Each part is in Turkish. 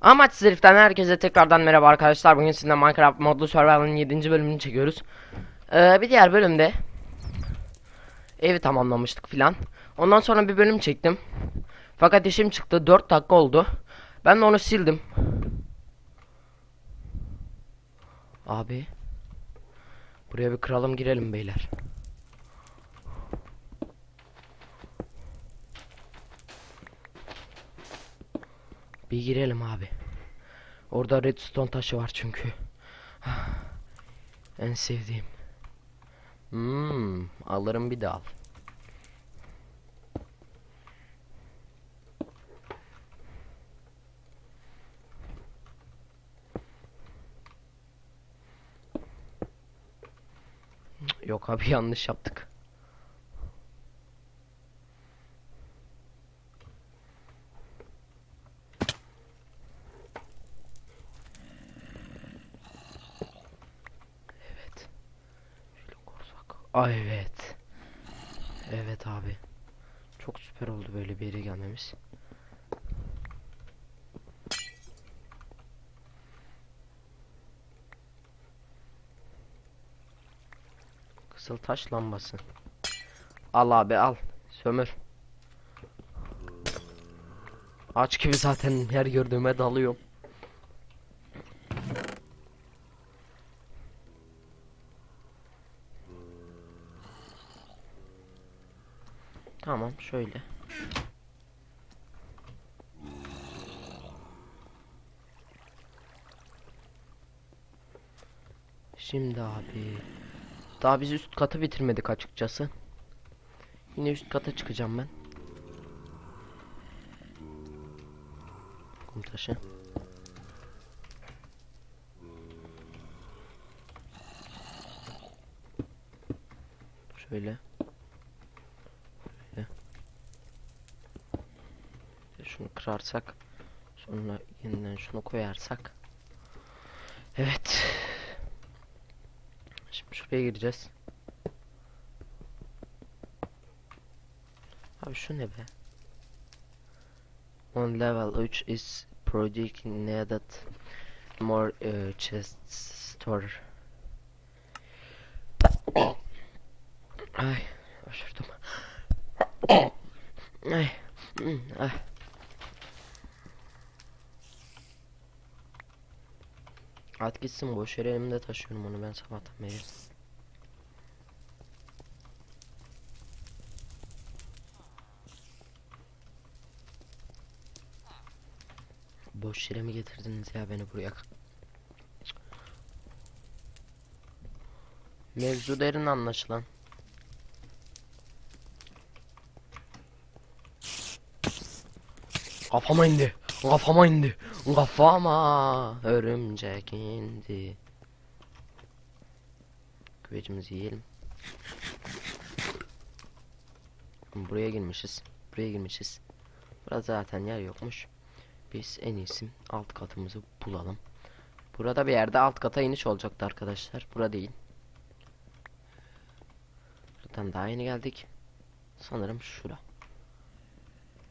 Amaç Zirif'ten herkese tekrardan merhaba arkadaşlar. Bugün sizinle Minecraft modlu Survival'ın 7. bölümünü çekiyoruz. Ee, bir diğer bölümde evi tamamlamıştık filan. Ondan sonra bir bölüm çektim. Fakat işim çıktı. 4 dakika oldu. Ben de onu sildim. Abi. Buraya bir kıralım girelim beyler. Bir girelim abi. Orada redstone taşı var çünkü. en sevdiğim. Hmm, alırım bir dal. Yok abi yanlış yaptık. Evet. Şöyle korsak. Ay evet. Evet abi. Çok süper oldu böyle bir yere gelmemiz. Kızıl taş lambası. Al abi al. Sömür. Aç gibi zaten her gördüğüme dalıyorum. Şimdi abi daha biz üst katı bitirmedik açıkçası. Yine üst kata çıkacağım ben. Kum taşı. Şöyle. Şöyle. Şunu kırarsak sonra yeniden şunu koyarsak Evet Şuraya gireceğiz Abi şu ne be On level 3 is project needed more uh, chest store Ay öksürdüm Ay ay. At gitsin boş yere elimde taşıyorum onu ben sabahtan beri. Boş yere mi getirdiniz ya beni buraya? Mevzu derin anlaşılan. Kafama indi. Kafama indi. Kafama örümcek indi. Güvecimizi yiyelim. Buraya girmişiz. Buraya girmişiz. Burada zaten yer yokmuş. Biz en iyisi alt katımızı bulalım. Burada bir yerde alt kata iniş olacaktı arkadaşlar. Burada değil. Buradan daha yeni geldik. Sanırım şura.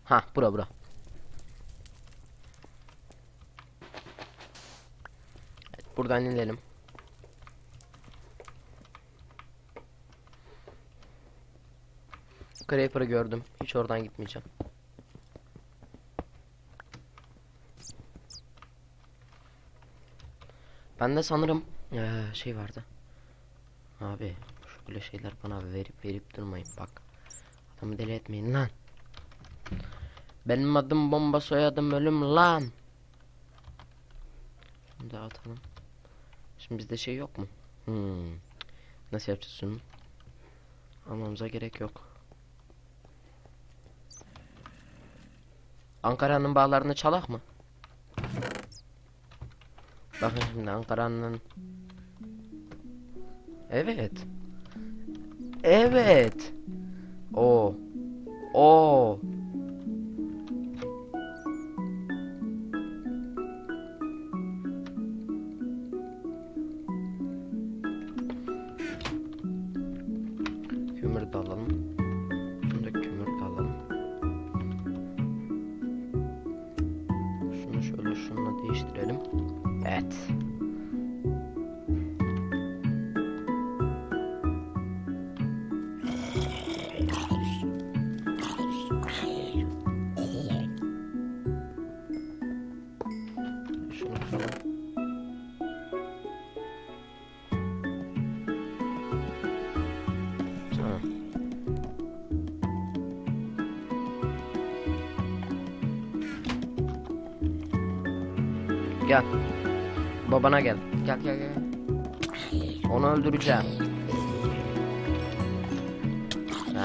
Ha, bura bura. Evet, buradan inelim. Creeper'ı gördüm. Hiç oradan gitmeyeceğim. Bende sanırım eee, şey vardı. Abi şöyle şeyler bana verip verip durmayın bak. Adamı deli etmeyin lan. Benim adım bomba soyadım ölüm lan. Şimdi atalım. Şimdi bizde şey yok mu? Hmm. Nasıl yapacağız şunu? Almamıza gerek yok. Ankara'nın bağlarını çalak mı? Bakın şimdi Ankara'nın Evet. Evet. O. O. Gel. Babana gel. Gel gel gel. Onu öldüreceğim.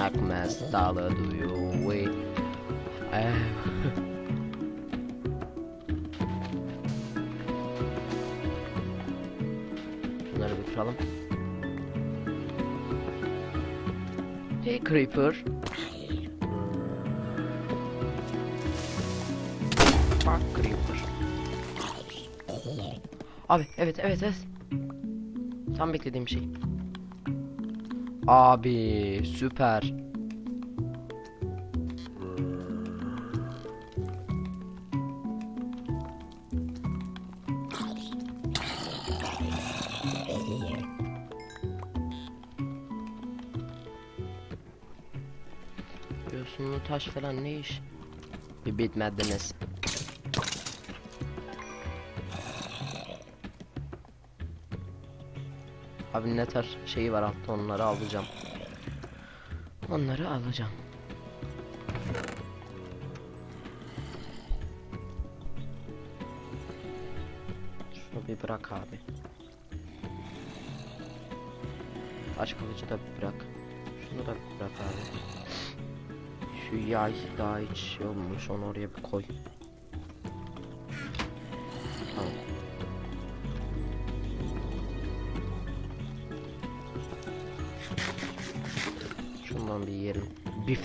Akmez dalı duyuyor. Eh. Bunları bir. Hey Creeper. Abi evet evet evet. Tam beklediğim şey. Abi süper. Yosunlu taş falan ne iş? Bir bitmediniz. Abi ne tar şeyi var altta onları alacağım. Onları alacağım. Şunu bir bırak abi. Taş kılıcı da bir bırak. Şunu da bir bırak abi. Şu yay daha hiç şey olmuş onu oraya bir koy.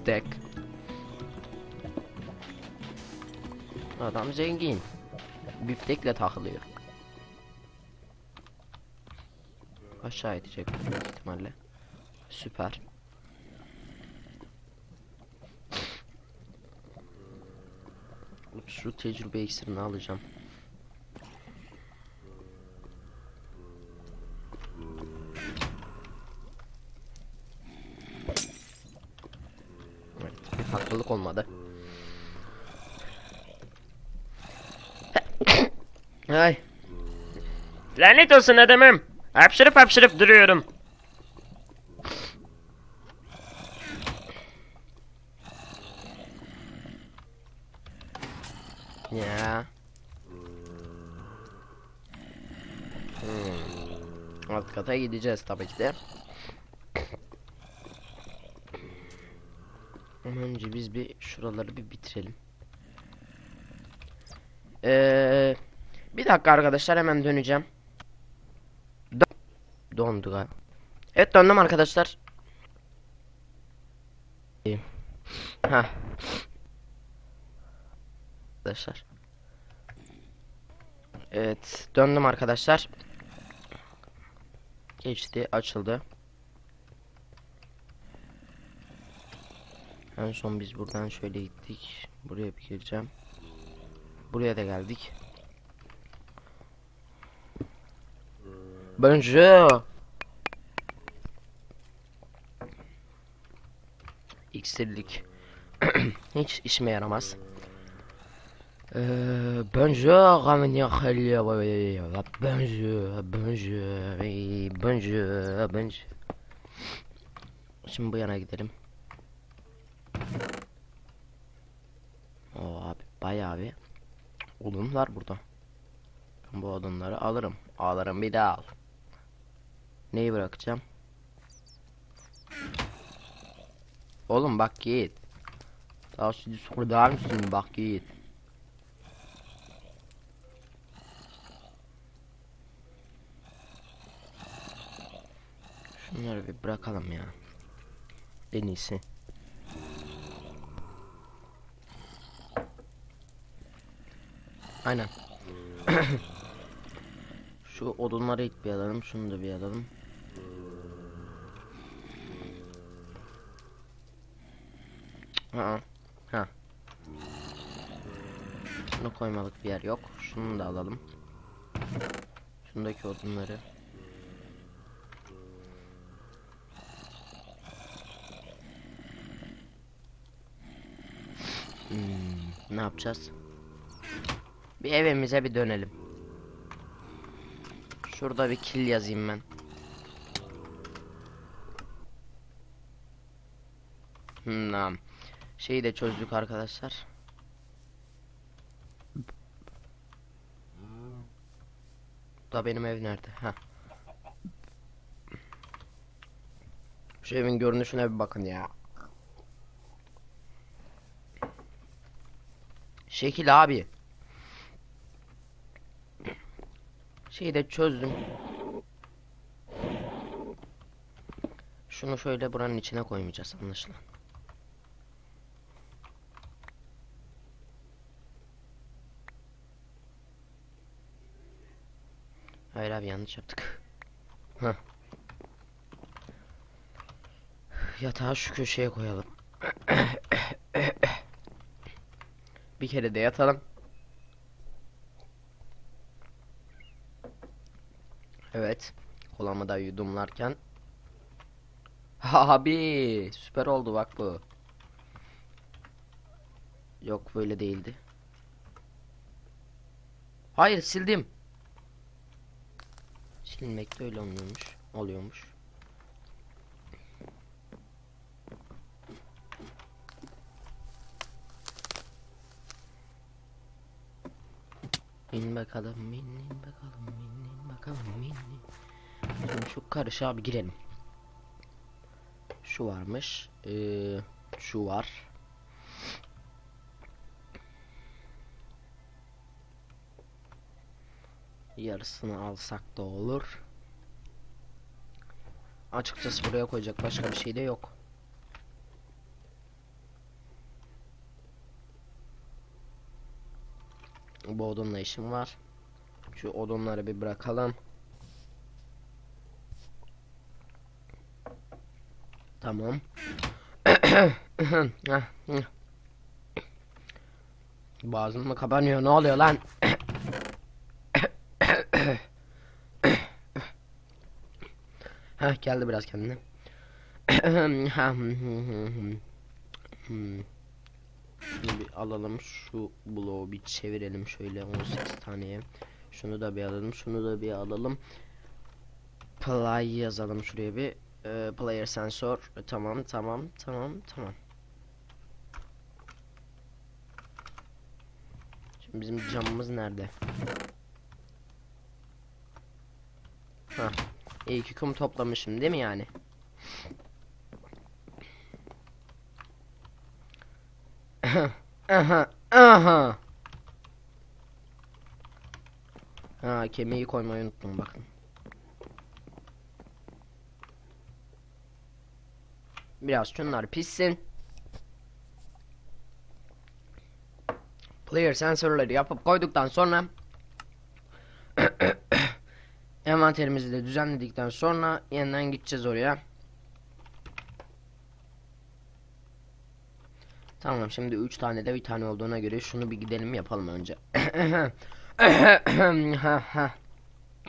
Biftek. Adam zengin. Biftekle takılıyor. Aşağı edecek büyük ihtimalle. Süper. Şu tecrübe iksirini alacağım. Lanet olsun adamım. Hapşırıp hapşırıp duruyorum. ya. Hmm. Alt kata gideceğiz tabii ki de. Önce biz bir şuraları bir bitirelim. Ee, bir dakika arkadaşlar hemen döneceğim. Dondu galiba. Evet döndüm arkadaşlar. Ha. Arkadaşlar. Evet döndüm arkadaşlar. Geçti açıldı. En son biz buradan şöyle gittik. Buraya bir gireceğim. Buraya da geldik. Bonjour. İksirlik. Hiç işime yaramaz. Ee, bonjour, Khalia. Bonjour, bonjour, bonjour, bonjour. Şimdi bu yana gidelim. O abi bayağı bir odun var burada. Bu odunları alırım. Alırım bir daha al. Neyi bırakacağım? Oğlum bak git. Daha şimdi sorar mısın bak git. Şunları bir bırakalım ya. En iyisi. Aynen. Şu odunları ilk bir alalım. Şunu da bir alalım. Ha. Ha. Şunu koymalık bir yer yok. Şunu da alalım. Şundaki odunları. Hmm, ne yapacağız? Bir evimize bir dönelim. Şurada bir kill yazayım ben. Hmm, tamam. Şeyi de çözdük arkadaşlar. Da benim ev nerede? Ha. Şu evin görünüşüne bir bakın ya. Şekil abi. Şeyi de çözdüm. Şunu şöyle buranın içine koymayacağız anlaşılan. Hayır abi yanlış yaptık. Heh. Yatağı şu köşeye koyalım. Bir kere de yatalım. Evet. Kolamı da yudumlarken. Abi süper oldu bak bu. Yok böyle değildi. Hayır sildim. Silmek de öyle olmuyormuş. Oluyormuş. İn bakalım, in, bakalım, in, bakalım, in, şu karışa abi girelim. Şu varmış. Ee, şu var. Yarısını alsak da olur. Açıkçası buraya koyacak başka bir şey de yok. Bu odunla işim var. Şu odunları bir bırakalım. Tamam. Boğazım mı kapanıyor? Ne oluyor lan? Heh geldi biraz kendine. Şunu bir alalım. Şu bloğu bir çevirelim şöyle 18 taneye. Şunu da bir alalım. Şunu da bir alalım. Play yazalım şuraya bir. Ee, player sensor. E, Tamam tamam tamam tamam. Şimdi bizim camımız nerede? İyi ki kum toplamışım değil mi yani? aha aha. Ha kemiği koymayı unuttum bakın. Biraz şunlar pişsin. Player sensörleri yapıp koyduktan sonra envanterimizi de düzenledikten sonra yeniden gideceğiz oraya. Tamam şimdi 3 tane de bir tane olduğuna göre şunu bir gidelim yapalım önce.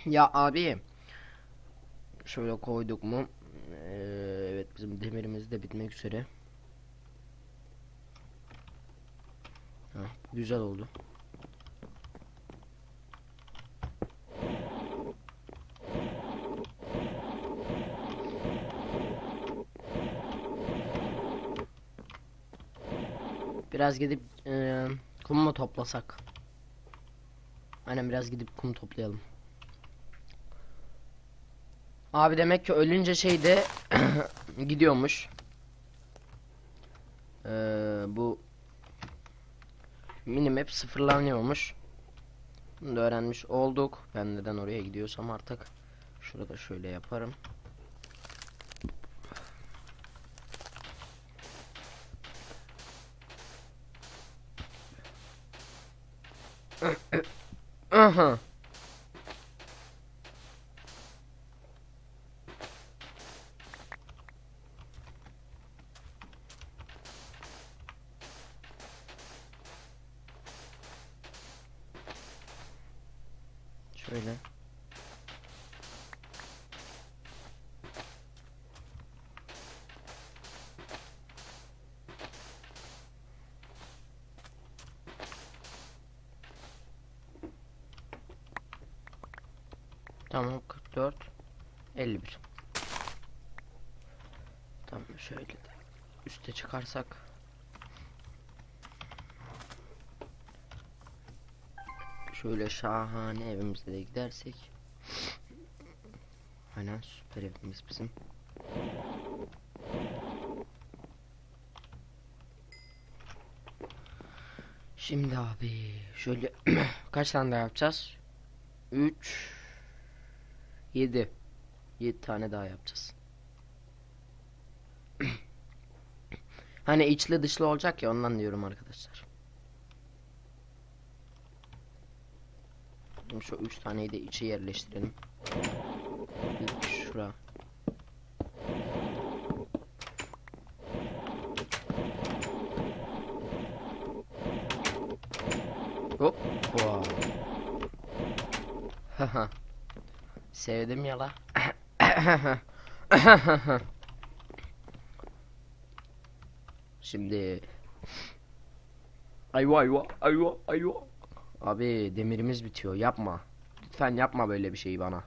ya abi şöyle koyduk mu? Ee, evet bizim demirimiz de bitmek üzere. Heh, güzel oldu. Biraz gidip eee kum mu toplasak? Aynen biraz gidip kum toplayalım. Abi demek ki ölünce şeyde gidiyormuş. Eee bu minimap sıfırlanıyormuş. Bunu da öğrenmiş olduk. Ben neden oraya gidiyorsam artık şurada şöyle yaparım. Aha. Şöyle. Tamam 44 51 Tamam şöyle de üste çıkarsak Şöyle şahane evimize de gidersek Aynen süper evimiz bizim Şimdi abi şöyle kaç tane daha yapacağız? 3 7 7 tane daha yapacağız. Hani içli dışlı olacak ya ondan diyorum arkadaşlar. Şimdi Şu 3 taneyi de içe yerleştirelim. Şura. Hop. Wow. Haha. Sevdim ya la. Şimdi ayva ayva ayva ayva. Abi demirimiz bitiyor. Yapma. Lütfen yapma böyle bir şeyi bana.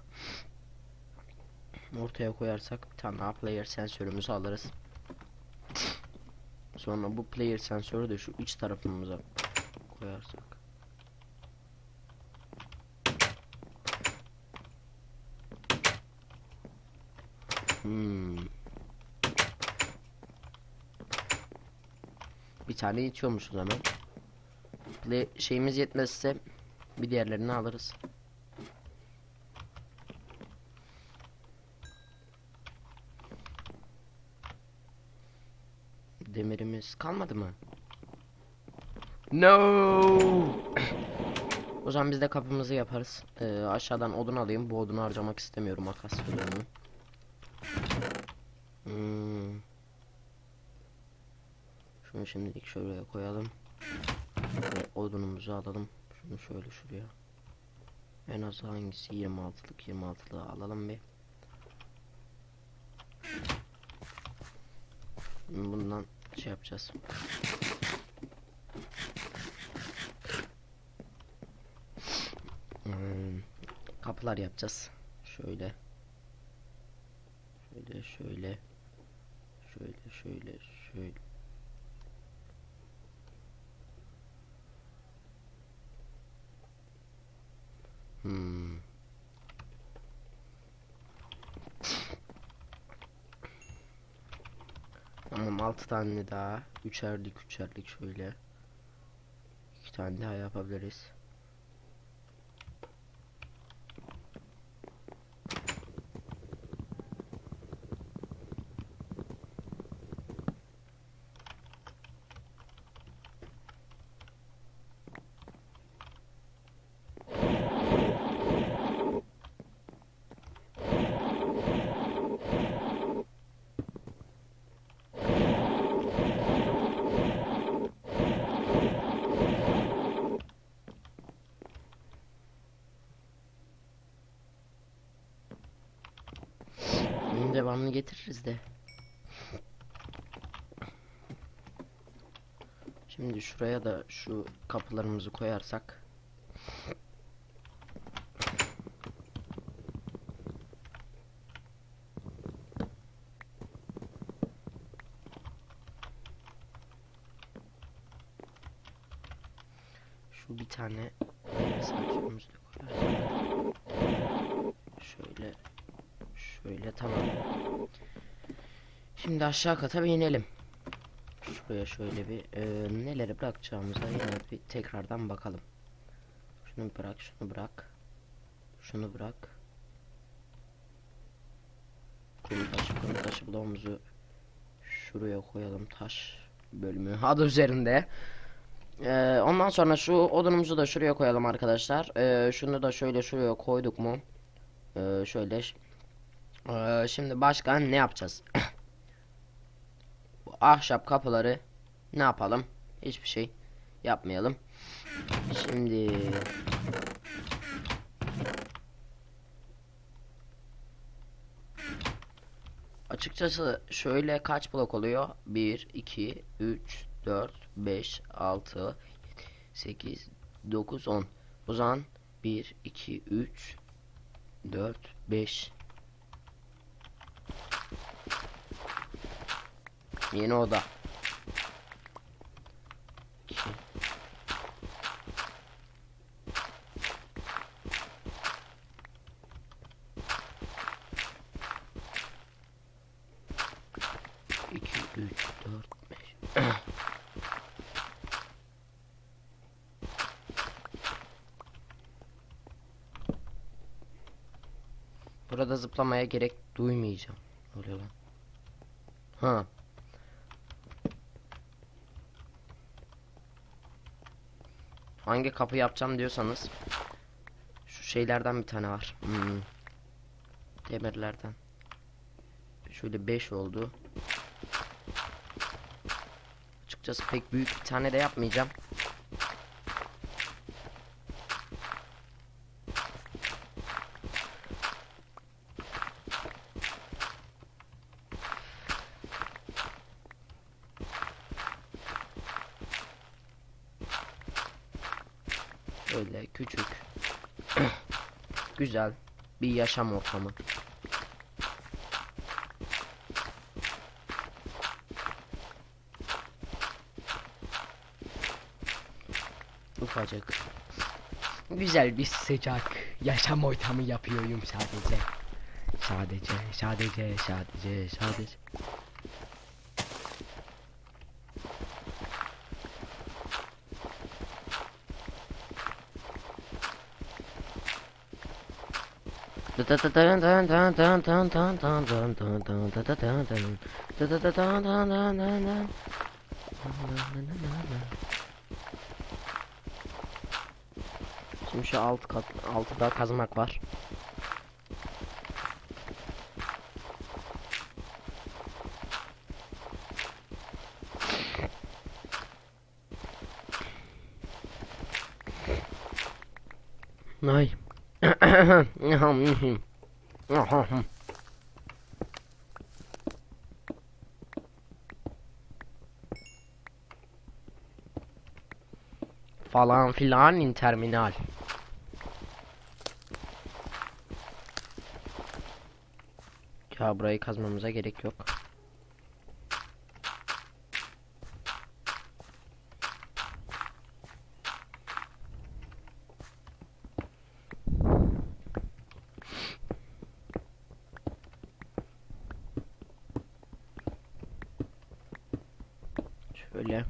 Ortaya koyarsak bir tane daha player sensörümüzü alırız. Sonra bu player sensörü de şu iç tarafımıza koyarsak. Hmm. Bir tane itiyormuşuz hemen. Play şeyimiz yetmezse bir diğerlerini alırız. Demirimiz kalmadı mı? No. o zaman biz de kapımızı yaparız. Ee, aşağıdan odun alayım. Bu odunu harcamak istemiyorum akasyalarını. Hmm. Şunu şimdilik şuraya koyalım. Ve odunumuzu alalım. Şunu şöyle şuraya. En az hangisi 26'lık 26'lığı alalım bir. Bundan şey yapacağız. Hmm, kapılar yapacağız. Şöyle. Şöyle şöyle. Şöyle şöyle şöyle. Hmm. Tamam 6 tane daha. Üçerlik üçerlik şöyle. 2 tane daha yapabiliriz. Devamını getiririz de. Şimdi şuraya da şu kapılarımızı koyarsak. Şu bir tane. Şöyle Şöyle tamam. Şimdi aşağı kata bir inelim. Şuraya şöyle bir e, neleri bırakacağımıza yine bir tekrardan bakalım. Şunu bırak, şunu bırak. Şunu bırak. Kum taşı, kum bloğumuzu şuraya koyalım taş bölümü adı üzerinde. E, ondan sonra şu odunumuzu da şuraya koyalım arkadaşlar. E, şunu da şöyle şuraya koyduk mu? E, şöyle ee, şimdi başka ne yapacağız? Bu ahşap kapıları ne yapalım? Hiçbir şey yapmayalım. Şimdi Açıkçası şöyle kaç blok oluyor? 1 2 3 4 5 6 7, 8 9 10. O zaman 1 2 3 4 5 Yeni oda. 2. İki, üç, dört, beş. Burada zıplamaya gerek duymayacağım. Oluyor lan? Ha. Hangi kapı yapacağım diyorsanız şu şeylerden bir tane var. Hmm. Demirlerden. Şöyle 5 oldu. Açıkçası pek büyük bir tane de yapmayacağım. Böyle küçük. Güzel bir yaşam ortamı. Ufacık. Güzel bir sıcak yaşam ortamı yapıyorum sadece. Sadece, sadece, sadece, sadece. Şimdi şu alt kat altıda kazmak var. Ay. Falan filan interminal. Ya burayı kazmamıza gerek yok. Şöyle.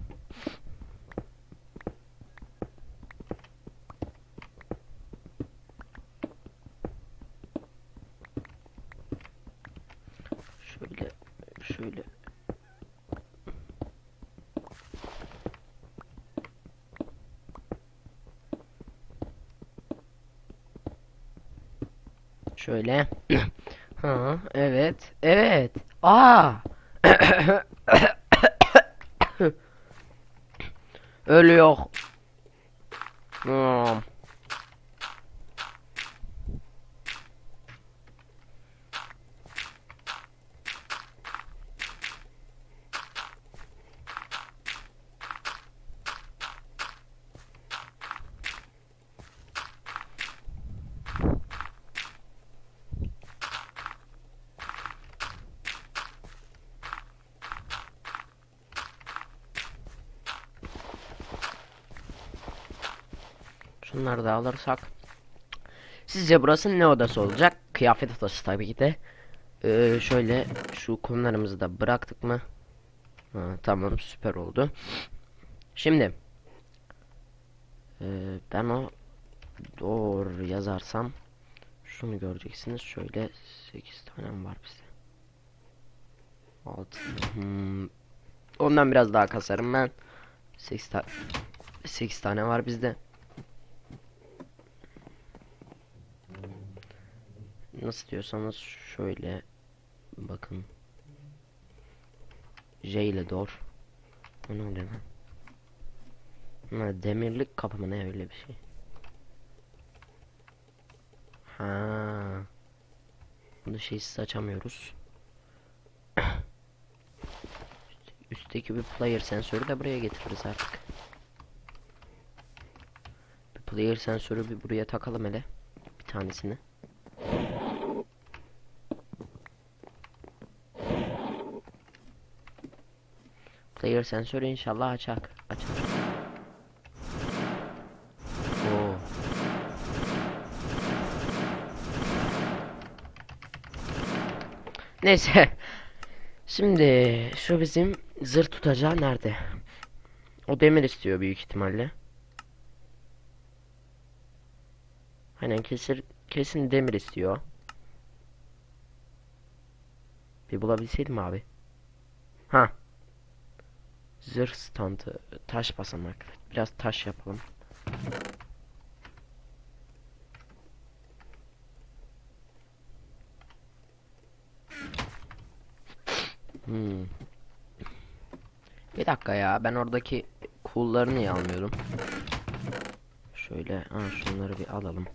Şöyle, şöyle. Şöyle. ha, evet, evet. Aa. Ölüyor. Hmm. Şunları da alırsak. Sizce burası ne odası olacak? Kıyafet odası tabii ki de. Ee, şöyle şu kumlarımızı da bıraktık mı? Ha, tamam süper oldu. Şimdi ee, ben o doğru yazarsam şunu göreceksiniz. Şöyle 8 tane var bizde. 6 hmm. Ondan biraz daha kasarım ben. 8 ta 8 tane var bizde. Nasıl diyorsanız şöyle bakın. J ile dor. O ne oluyor lan? Ha, demirlik kapı mı ne öyle bir şey. Ha. Bunu şeysiz açamıyoruz. üstteki bir player sensörü de buraya getiririz artık. Bir player sensörü bir buraya takalım hele. Bir tanesini. Player sensörü inşallah açak. Açar. Oo. Neyse. Şimdi şu bizim zır tutacağı nerede? O demir istiyor büyük ihtimalle. Aynen kesin kesin demir istiyor. Bir bulabilseydim abi. Ha. Zırh standı, taş basamak. Biraz taş yapalım. Hmm. Bir dakika ya ben oradaki cool'ları niye almıyorum? Şöyle ha şunları bir alalım.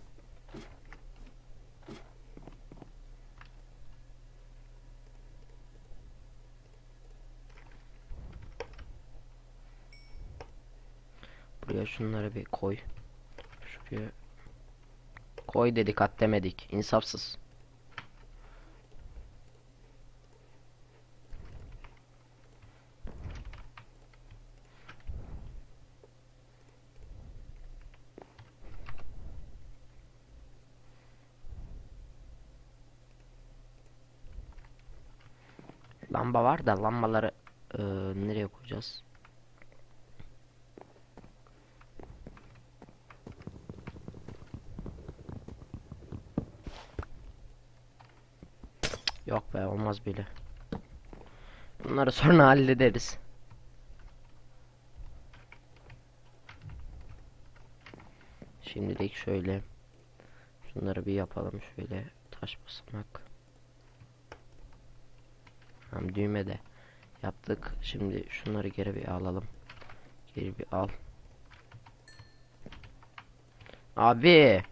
Buraya şunları bir koy. Şuraya koy dedik at demedik. İnsafsız. Lamba var da lambaları eee, nereye koyacağız? Yok be olmaz bile. Bunları sonra hallederiz. Şimdilik şöyle şunları bir yapalım şöyle taş basamak. Hem düğme de yaptık. Şimdi şunları geri bir alalım. Geri bir al. Abi.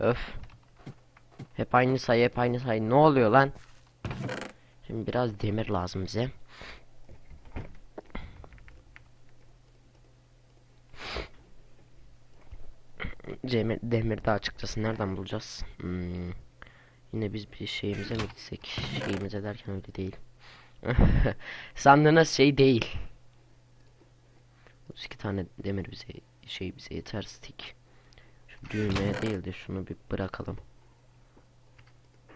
Öf. Hep aynı sayı, hep aynı sayı. Ne oluyor lan? Şimdi biraz demir lazım bize. Demir, demir de açıkçası nereden bulacağız? Hmm. Yine biz bir şeyimize mi gitsek? Şeyimize derken öyle değil. Sandığınız şey değil. 32 tane demir bize şey bize yeter stick. Şu düğmeye değil de şunu bir bırakalım.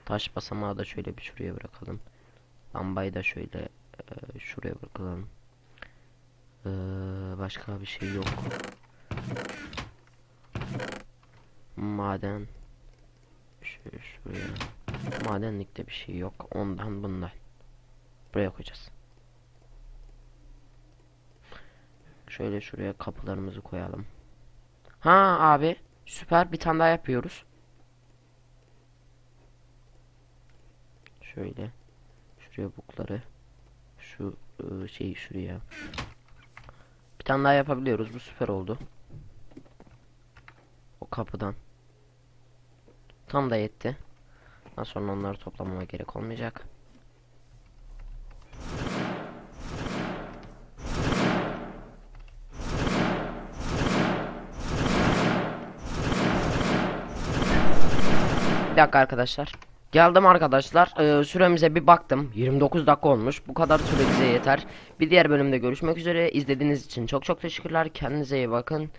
Taş basamağı da şöyle bir şuraya bırakalım. Lambayı da şöyle e, şuraya bırakalım. Ee, başka bir şey yok. Maden. Şöyle şuraya. Madenlikte bir şey yok. Ondan bundan. Buraya koyacağız. Şöyle şuraya kapılarımızı koyalım. Ha abi. Süper. Bir tane daha yapıyoruz. Şöyle. Şuraya bukları. Şu ıı, şeyi şuraya. Bir tane daha yapabiliyoruz. Bu süper oldu. O kapıdan. Tam da yetti. Daha sonra onları toplamama gerek olmayacak. Bir dakika arkadaşlar. Geldim arkadaşlar. Ee, süremize bir baktım. 29 dakika olmuş. Bu kadar süre bize yeter. Bir diğer bölümde görüşmek üzere. İzlediğiniz için çok çok teşekkürler. Kendinize iyi bakın.